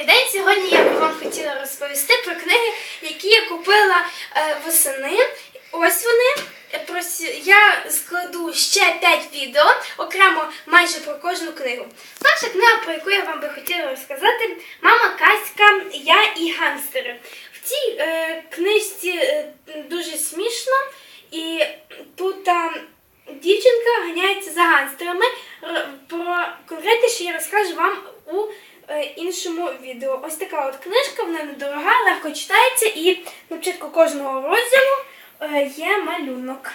Добрий день! Сьогодні я би вам хотіла розповісти про книги, які я купила е, восени. Ось вони. Е, Я складу ще 5 відео окремо майже про кожну книгу. Перша книга, про яку я вам би хотіла розказати, мама Каська, я і гангстери. В цій е, книжці е, дуже смішно, і тут там дівчинка ганяється за гангстерами. Р- Про конкретніше я розкажу вам у е, іншому відео. Ось така от книжка, вона недорога, легко читається, і на початку кожного розділу е, є малюнок.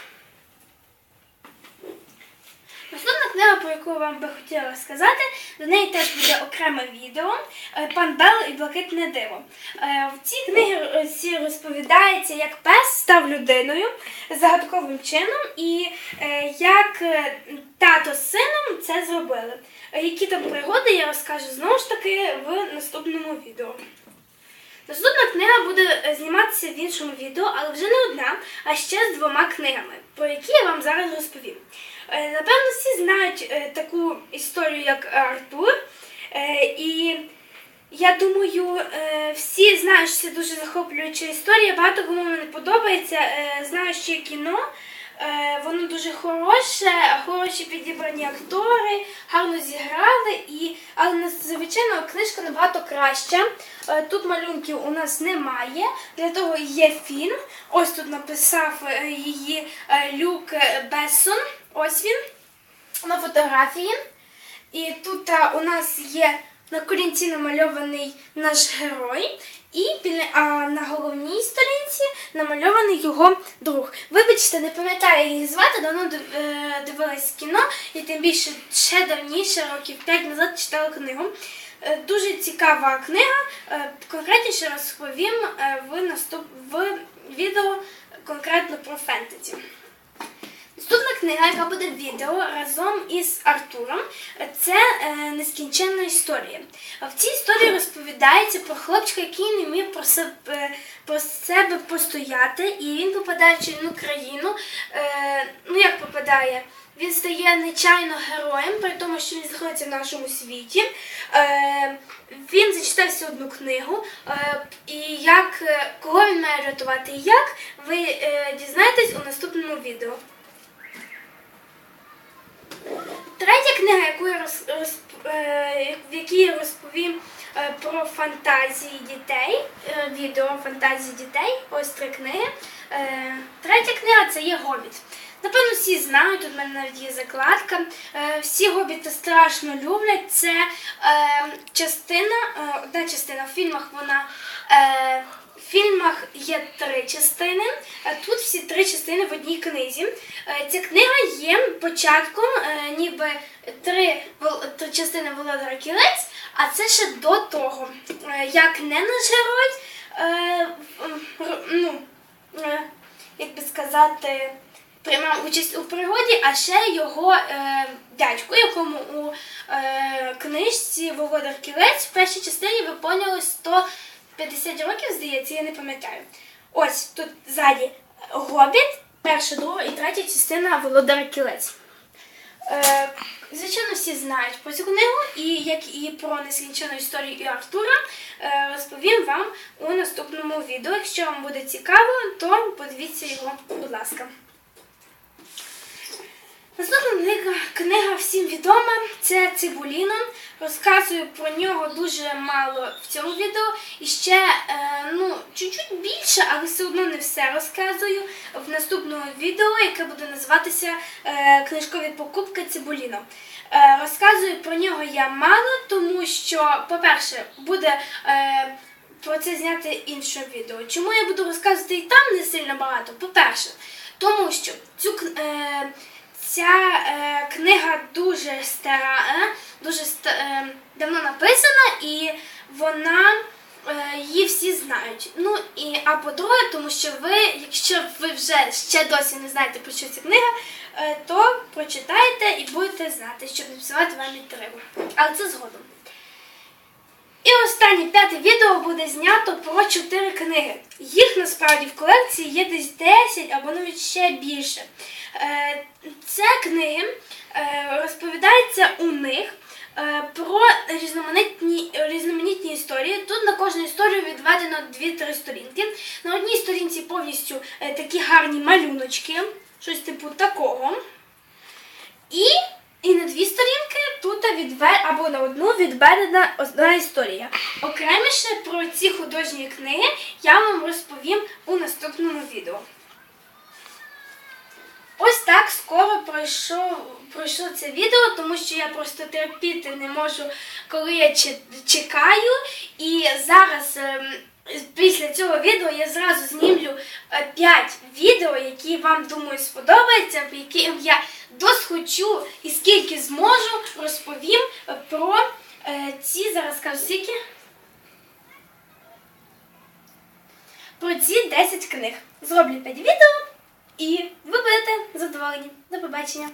Наступна книга, про яку вам би хотіла розказати, до неї теж буде окреме відео е, Пан Бел і Блакитне диво. Е, В цій книгі розповідається, як пес став людиною загадковим чином і е, як е, тато з сином це зробили. Е, Які там пригоди я розкажу знову ж таки в наступному відео. Наступна книга буде е, зніматися в іншому відео, але вже не одна, а ще з двома книгами, про які я вам зараз розповім. Е, Напевно, всі знають е, таку історію, як Артур. Е, І я думаю, всі знають, що це дуже захоплююча історія. Багато кому не подобається. Знаю, що є кіно. Воно дуже хороше, хороші підібрані актори, гарно зіграли, і але звичайно книжка набагато краща. Тут малюнків у нас немає. Для того є фільм. Ось тут написав її Люк Бессон. Ось він на фотографії. І тут у нас є на корінці намальований наш герой, і а, на головній сторінці намальований його друг. Вибачте, не пам'ятаю, їх звати, давно е, дивилась кіно, і тим більше ще давніше, років 5 назад читала книгу. Е, Дуже цікава книга. Е, Конкретніше розповім е, в наступ в відео конкретно про фентезі. Наступна книга, яка буде відео разом із Артуром, це е, нескінченна історія. А В цій історії розповідається про хлопчика, який не вмів про себе, про себе постояти, і він попадає в чарівну країну. Е, ну як попадає? Він стає нечайно героєм, при тому, що він знаходиться в нашому світі. Е, він зачитався одну книгу, і як кого він має рятувати і як, ви дізнаєтесь у наступному відео. Третя книга, яку я роз, роз- е, в якій я розповім е, про фантазії дітей, е, відео фантазії дітей, ось три книги. Третя книга це є Гобіт. Напевно, всі знають, в мене навіть є закладка. Всі гобіти страшно люблять. Це частина, одна частина в фільмах вона. В фільмах є три частини, а тут всі три частини в одній книзі. Ця книга є початком, ніби три, частини Володара Кілець, а це ще до того, е, як не наш герой, е, ну, е, як би сказати, приймав участь у пригоді, а ще його дядько, якому у книжці Володар Кілець в першій частині виповнилось 150 років, здається, я не пам'ятаю. Ось тут ззаді Гобіт, перша, друга і третя частина Володар Кілець. Е, звичайно, всі знають про цю книгу, і як і про нескінчену історію і Артура, е, розповім вам у наступному відео. Якщо вам буде цікаво, то подивіться його, будь ласка. Наступна книга, всім відома, це Цибуліно. Розказую про нього дуже мало в цьому відео. І ще е, ну, чуть-чуть більше, але все одно не все розказую в наступному відео, яке буде називатися е, Книжкові покупки Цибуліно. Е, розказую про нього я мало, тому що, по-перше, буде. Е, про це зняти інше відео. Чому я буду розказувати і там не сильно багато? По-перше, тому що цю е, ця е, книга дуже стара, е, дуже ста- е, давно написана, і вона е, її всі знають. Ну і а по-друге, тому що ви, якщо ви вже ще досі не знаєте про що ця книга, е, то прочитайте і будете знати, щоб не псувати вам інтригу. Але це згодом. І останнє п'яте відео буде знято про чотири книги. Їх насправді в колекції є десь 10 або навіть ще більше. Е, Це книги е, розповідається у них е, про різноманітні, різноманітні історії. на кожну історію відведено 2-3 сторінки. На одній сторінці повністю такі гарні малюночки, щось типу такого. І, і на дві сторінки тут відве, або на одну відведена одна історія. Окреміше про ці художні книги я вам розповім у наступному відео. Так скоро пройшло, пройшло це відео, тому що я просто терпіти не можу, коли я чекаю. І зараз, ем, після цього відео, я зразу знімлю 5 відео, які вам думаю сподобаються, в яким я досхочу і скільки зможу розповім е, про е, ці зараз скажу скільки. Про ці 10 книг. Зроблю 5 відео. І ви будете задоволені. До побачення.